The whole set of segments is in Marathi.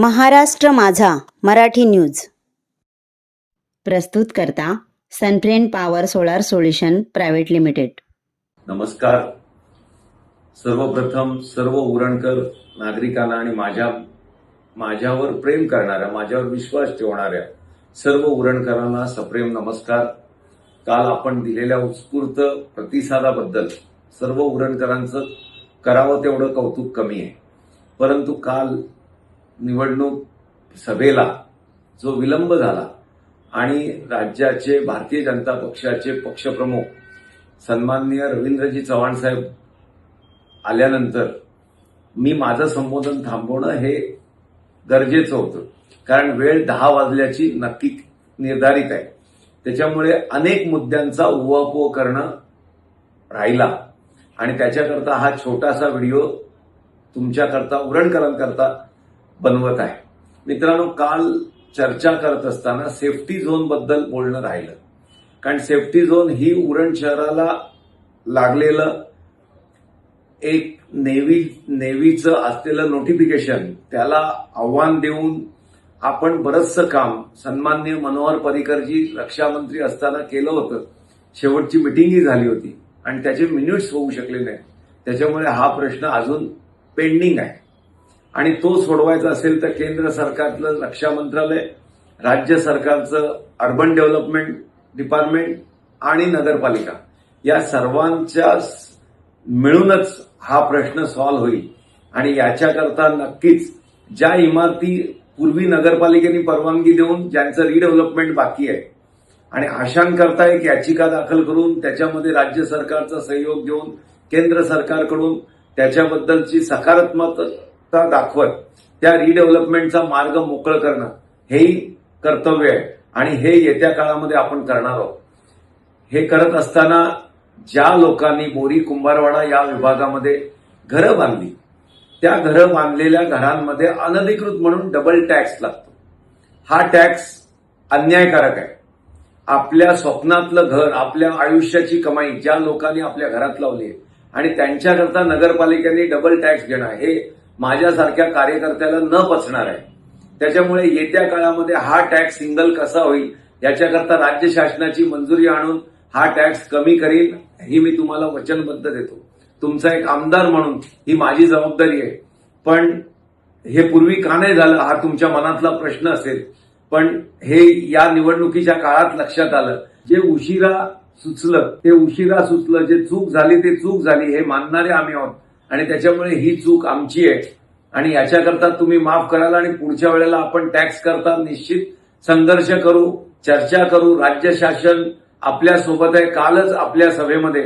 महाराष्ट्र माझा मराठी न्यूज. प्रस्तुत करता Sunfriend power solar solution private limited. नमस्कार. सर्वप्रथम सर्व उरणकर नागरिकांना आणि माझ्या माझ्यावर प्रेम करणाऱ्या माझ्यावर विश्वास ठेवणाऱ्या सर्व उरणकरांना सप्रेम नमस्कार. काल आपण दिलेल्या उत्स्फूर्त प्रतिसादाबद्दल सर्व उरणकरांचं करावं तेवढं कौतुक कमी आहे. परंतु काल निवडणूक सभेला जो विलंब झाला आणि राज्याचे भारतीय जनता पक्षाचे पक्षप्रमुख सन्माननीय रवींद्रजी चव्हाण साहेब आल्यानंतर मी माझं संबोधन थांबवणं हे गरजेचं होतं. कारण वेळ दहा वाजल्याची नक्की निर्धारित आहे. त्याच्यामुळे अनेक मुद्द्यांचा उहापोह करणं राहिला. आणि त्याच्याकरता हा छोटासा व्हिडिओ तुमच्याकरता उरणकरांकरता बनवत आहे. मित्रांनो काल चर्चा करत असताना सेफ्टी झोनबद्दल बोलणं राहिलं. कारण सेफ्टी झोन ही उरण शहराला लागलेलं एक नेव्ही नेव्हीचं असलेलं नोटिफिकेशन त्याला आव्हान देऊन आपण बरचसं काम सन्मान्य मनोहर पर्रिकरजी रक्षामंत्री असताना केलं होतं. शेवटची मिटिंगही झाली होती. आणि त्याचे मिनिट्स होऊ शकले नाही त्याच्यामुळे हा प्रश्न अजून पेंडिंग आहे. आणि तो सोडवायचा असेल तर केंद्र सरकारचं रक्षा मंत्रालय राज्य सरकारचं अर्बन डेव्हलपमेंट डिपार्टमेंट आणि नगरपालिका या सर्वांच्या मिळूनच हा प्रश्न सॉल्व्ह होईल. आणि याच्याकरता नक्कीच ज्या इमारती पूर्वी नगरपालिकेने परवानगी देऊन ज्यांचं रिडेव्हलपमेंट बाकी आहे आणि अशांकरता एक याचिका दाखल करून त्याच्यामध्ये राज्य सरकारचा सहयोग घेऊन केंद्र सरकारकडून त्याच्याबद्दलची सकारात्मक दाखवत त्या रिडेव्हलपमेंटचा मार्ग मोकळं करणं हेही कर्तव्य आहे. आणि हे येत्या काळामध्ये आपण करणार आहोत. हे करत असताना ज्या लोकांनी बोरी कुंभारवाडा या विभागामध्ये घरं बांधली त्या घरं बांधलेल्या घरांमध्ये अनधिकृत म्हणून डबल टॅक्स लागतो. हा टॅक्स अन्यायकारक आहे. आपल्या स्वप्नातलं घर आपल्या आयुष्याची कमाई ज्या लोकांनी आपल्या घरात लावली आहे आणि त्यांच्याकरता नगरपालिकेने डबल टॅक्स घेणं हे माझ्यासारख्या कार्यकर्त्याला न पचणार आहे. त्याच्यामुळे येत्या काळामध्ये हा टॅक्स सिंगल कसा होईल याच्याकरता राज्य शासनाची मंजुरी आणून हा टॅक्स कमी करील ही मी तुम्हाला वचनबद्ध देतो. तुमचा एक आमदार म्हणून ही माझी जबाबदारी आहे. पण हे पूर्वी का नाही झालं हा तुमच्या मनातला प्रश्न असेल. पण हे या निवडणुकीच्या काळात लक्षात आलं. जे उशिरा सुचलं ते उशिरा सुचलं जे चूक झाली ते चूक झाली हे मानणारे आम्ही आहोत. आणि त्याच्यामुळे ही चूक आमची आहे. आणि याच्याकरता तुम्ही माफ कराल आणि पुढच्या वेळेला आपण टॅक्स करता निश्चित संघर्ष करू चर्चा करू. राज्य शासन आपल्यासोबत आहे. कालच आपल्या सभेमध्ये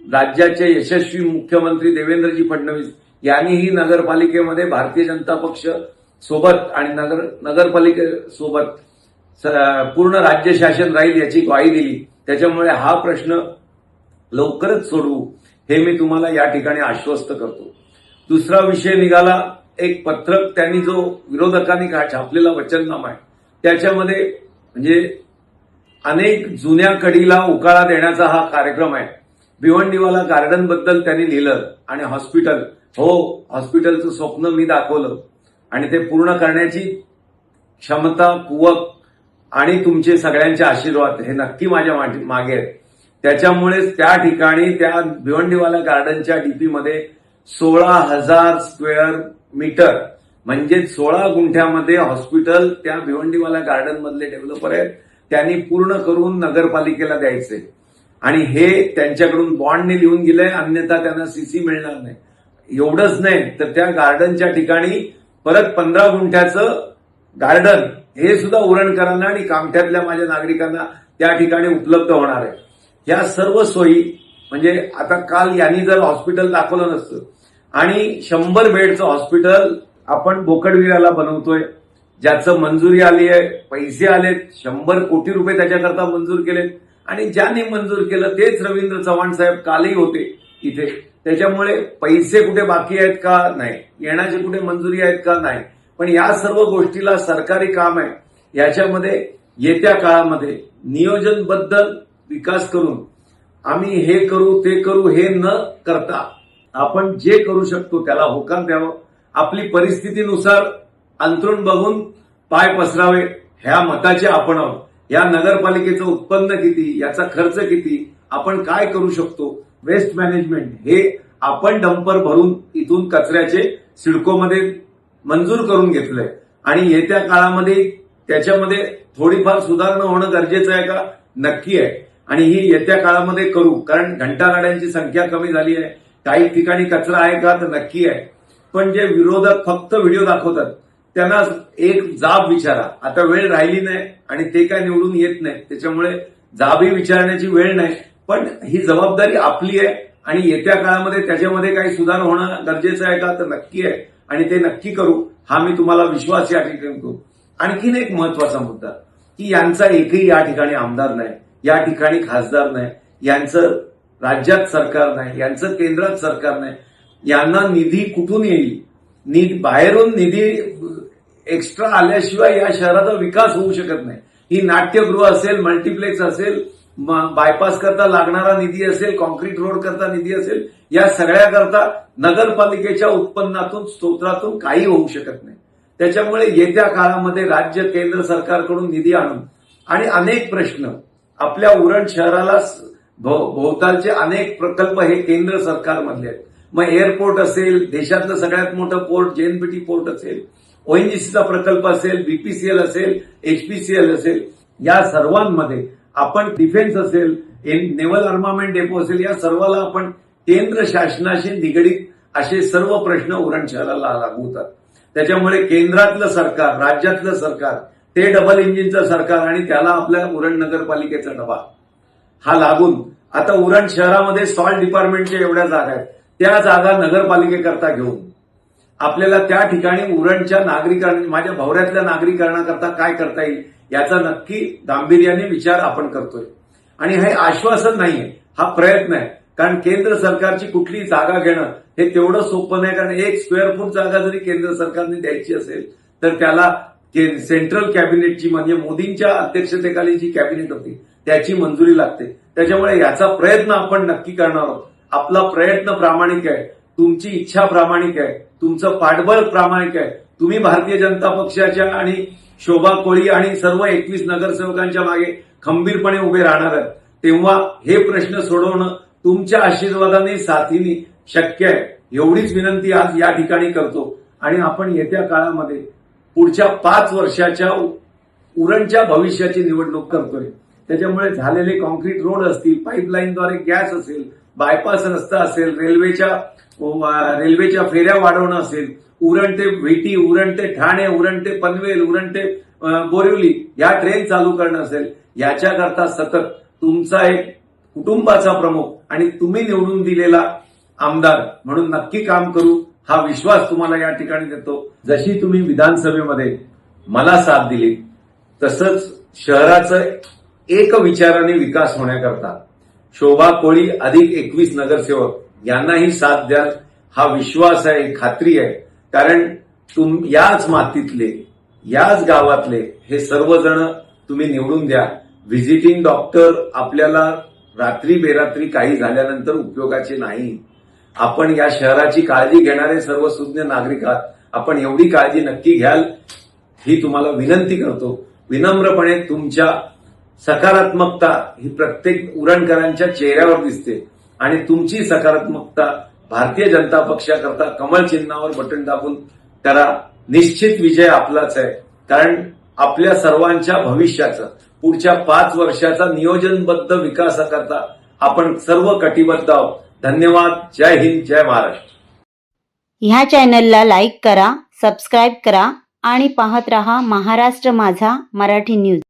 राज्याचे यशस्वी मुख्यमंत्री देवेंद्रजी फडणवीस यांनीही नगरपालिकेमध्ये भारतीय जनता पक्ष सोबत आणि नगर नगरपालिकेसोबत सोबत पूर्ण राज्य शासन राहील याची ग्वाही दिली. त्याच्यामुळे हा प्रश्न लवकरच सोडवू. हे मी तुम्हाला या ठिकाणी आश्वस्त करतो. दुसरा विषय निघाला एक पत्रक त्यांनी जो विरोधकांनी छापलेला वचननामा आहे त्याच्यामध्ये म्हणजे अनेक जुन्या कडीला उकाळा देण्याचा हा कार्यक्रम आहे. भिवंडीवाला गार्डनबद्दल त्यांनी लिहिलं आणि हॉस्पिटल हो हॉस्पिटलचं स्वप्न मी दाखवलं. आणि ते पूर्ण करण्याची क्षमता कुवक आणि तुमचे सगळ्यांचे आशीर्वाद हे नक्की माझ्या मागे आहेत. त्याच्यामुळेच त्या ठिकाणी त्या भिवंडीवाला गार्डनच्या डीपीमध्ये सोळा हजार स्क्वेअर मीटर म्हणजे सोळा गुंठ्यामध्ये हॉस्पिटल त्या भिवंडीवाला गार्डन मधले डेव्हलपर आहेत. त्यांनी पूर्ण करून नगरपालिकेला द्यायचे. आणि हे त्यांच्याकडून बॉन्डने लिहून गेलंय अन्यथा त्यांना सीसी मिळणार नाही. एवढंच नाही तर त्या गार्डनच्या ठिकाणी परत पंधरा गुंठ्याचं गार्डन हे सुद्धा उरणकरांना आणि कामठ्यातल्या माझ्या नागरिकांना त्या ठिकाणी उपलब्ध होणार आहे. या सर्व सोयी म्हणजे आता काल यांनी जर हॉस्पिटल दाखवलं नसतं आणि शंभर बेडचं हॉस्पिटल आपण बोकडविराला बनवतोय ज्याचं मंजुरी आली आहे पैसे आलेत शंभर कोटी रुपये त्याच्याकरता मंजूर केलेत आणि ज्यांनी मंजूर केलं तेच रवींद्र चव्हाण साहेब कालही होते इथे. त्याच्यामुळे पैसे कुठे बाकी आहेत का? नाही. येण्याची कुठे मंजुरी आहेत का? नाही. पण या सर्व गोष्टीला सरकारी काम आहे. याच्यामध्ये येत्या काळामध्ये नियोजनबद्दल विकास करून आम्ही हे करू ते करू हे न करता आपण जे करू शकतो त्याला होकार द्यावं. आपली परिस्थितीनुसार अंतरून बघून पाय पसरावे ह्या मताचे आपण आहोत. या नगरपालिकेचं उत्पन्न किती याचा खर्च किती आपण काय करू शकतो? वेस्ट मॅनेजमेंट हे आपण डंपर भरून इथून कचऱ्याचे सिडकोमध्ये मंजूर करून घेतलंय. आणि येत्या काळामध्ये त्याच्यामध्ये थोडीफार सुधारणा होणं गरजेचं आहे का? नक्की आहे. आणि ही येत्या काळामध्ये करू. कारण घंटागाड्यांची संख्या कमी झाली आहे. काही ठिकाणी कचरा आहे का? तर नक्की आहे. पण जे विरोधक फक्त व्हिडिओ दाखवतात त्यांना एक जाब विचारा. आता वेळ राहिली नाही आणि ते काय निवडून येत नाही त्याच्यामुळे जाबही विचारण्याची वेळ नाही. पण ही जबाबदारी आपली आहे आणि येत्या काळामध्ये त्याच्यामध्ये काही सुधार होणं गरजेचं आहे का? तर नक्की आहे. आणि ते नक्की करू. हा मी तुम्हाला विश्वास या ठिकाणी करू. आणखीन एक महत्त्वाचा मुद्दा की यांचा एकही या ठिकाणी आमदार नाही. या ठिकाणी खासदार नाही यांचं राज्यात सरकार नाही यांचं केंद्रात सरकार नाही यांना निधी कुठून येईल? नीट बाहेरून निधी एक्स्ट्रा आल्याशिवाय या शहराचा विकास होऊ शकत नाही. ही नाट्यगृह असेल मल्टिप्लेक्स असेल बायपास करता लागणारा निधी असेल कॉन्क्रीट रोड करता निधी असेल या सगळ्याकरता नगरपालिकेच्या उत्पन्नातून स्तोत्रातून काही होऊ शकत नाही. त्याच्यामुळे येत्या काळामध्ये राज्य केंद्र सरकारकडून निधी आणून आणि अनेक प्रश्न आपल्या उरण शहराला भो- भोवतालचे अनेक प्रकल्प हे केंद्र सरकारमधले आहेत. मग एअरपोर्ट असेल देशातलं सगळ्यात मोठं पोर्ट जेएनपीटी पोर्ट असेल ओएनजीसीचा प्रकल्प असेल बीपीसीएल असेल एचपीसीएल असेल या सर्वांमध्ये आपण डिफेन्स असेल नेव्हल आर्मामेंट डेपो असेल या सर्वाला आपण केंद्र शासनाशी निगडीत असे सर्व प्रश्न उरण शहराला लागू होतात. त्याच्यामुळे केंद्रातलं सरकार राज्यातलं सरकार ते डबल इंजिनचं सरकार आणि त्याला आपल्या उरण नगरपालिकेचा डबा. हा लागून आता उरण शहरामध्ये सॉल्ट डिपार्टमेंटच्या एवढ्या जागा आहेत. त्या जागा नगरपालिकेकरता घेऊन आपल्याला त्या ठिकाणी उरणच्या नागरिकांनी माझ्या भवऱ्यातल्या नागरिकांकरता काय करता येईल याचा नक्की गांभीर्याने विचार आपण करतोय. आणि हे आश्वासन नाहीये हा प्रयत्न आहे. कारण केंद्र सरकारची कुठली जागा घेणं हे तेवढं सोपं नाही. कारण एक स्क्वेअर फूट जागा जरी केंद्र सरकारने द्यायची असेल तर त्याला के- सेंट्रल कॅबिनेटची म्हणजे मोदींच्या अध्यक्षतेखाली जी कॅबिनेट होती त्याची मंजुरी लागते. त्याच्यामुळे याचा प्रयत्न आपण नक्की करणार आहोत. आपला प्रयत्न प्रामाणिक आहे. तुमची इच्छा प्रामाणिक आहे. तुमचं पाठबळ प्रामाणिक आहे. तुम्ही भारतीय जनता पक्षाच्या आणि शोभा कोळी आणि सर्व एकवीस नगरसेवकांच्या मागे खंबीरपणे उभे राहणार आहेत. तेव्हा हे प्रश्न सोडवणं तुमच्या आशीर्वादाने साथीने शक्य आहे. एवढीच विनंती आज या ठिकाणी करतो. आणि आपण येत्या काळामध्ये पुढच्या पाच वर्षाच्या उरणच्या भविष्याची निवडणूक करतोय. त्याच्यामुळे झालेले कॉन्क्रीट रोड असतील पाईपलाईनद्वारे गॅस असेल बायपास रस्ता असेल रेल्वेच्या रेल्वेच्या फेऱ्या वाढवणं असेल उरण ते भेटी उरण ते ठाणे उरण ते पनवेल उरण ते बोरिवली या ट्रेन चालू करणं असेल याच्याकरता सतत तुमचा एक कुटुंबाचा प्रमुख आणि तुम्ही निवडून दिलेला आमदार म्हणून नक्की काम करू. हा विश्वास तुम्हाला या ठिकाणी देतो. जशी तुम्ही विधानसभेमध्ये मला साथ दिली तसंच शहराचं एक विचाराने विकास होण्याकरता शोभा कोळी अधिक एकवीस नगरसेवक यांनाही साथ द्याल हा विश्वास आहे खात्री आहे. कारण तुम याच मातीतले याच गावातले हे सर्वजण तुम्ही निवडून द्या. व्हिजिटिंग डॉक्टर आपल्याला रात्री बेरात्री काही झाल्यानंतर उपयोगाचे नाही. आपण या शहराची काळजी घेणारे सर्व सुज्ञ नागरिक आहात. आपण एवढी काळजी नक्की घ्याल ही तुम्हाला विनंती करतो. विनम्रपणे तुमच्या सकारात्मकता ही प्रत्येक उरणकरांच्या चेहऱ्यावर दिसते. आणि तुमची सकारात्मकता भारतीय जनता पक्षाकरता कमल चिन्हावर बटन दाबून करा निश्चित विजय आपलाच आहे. कारण आपल्या सर्वांच्या भविष्याचं पुढच्या पाच वर्षाचा नियोजनबद्ध विकासाकरता आपण सर्व कटिबद्ध आहोत. धन्यवाद जय हिंद जय महाराष्ट्र. ह्या चॅनलला लाईक करा सबस्क्राईब करा आणि पाहत रहा महाराष्ट्र माझा मराठी न्यूज.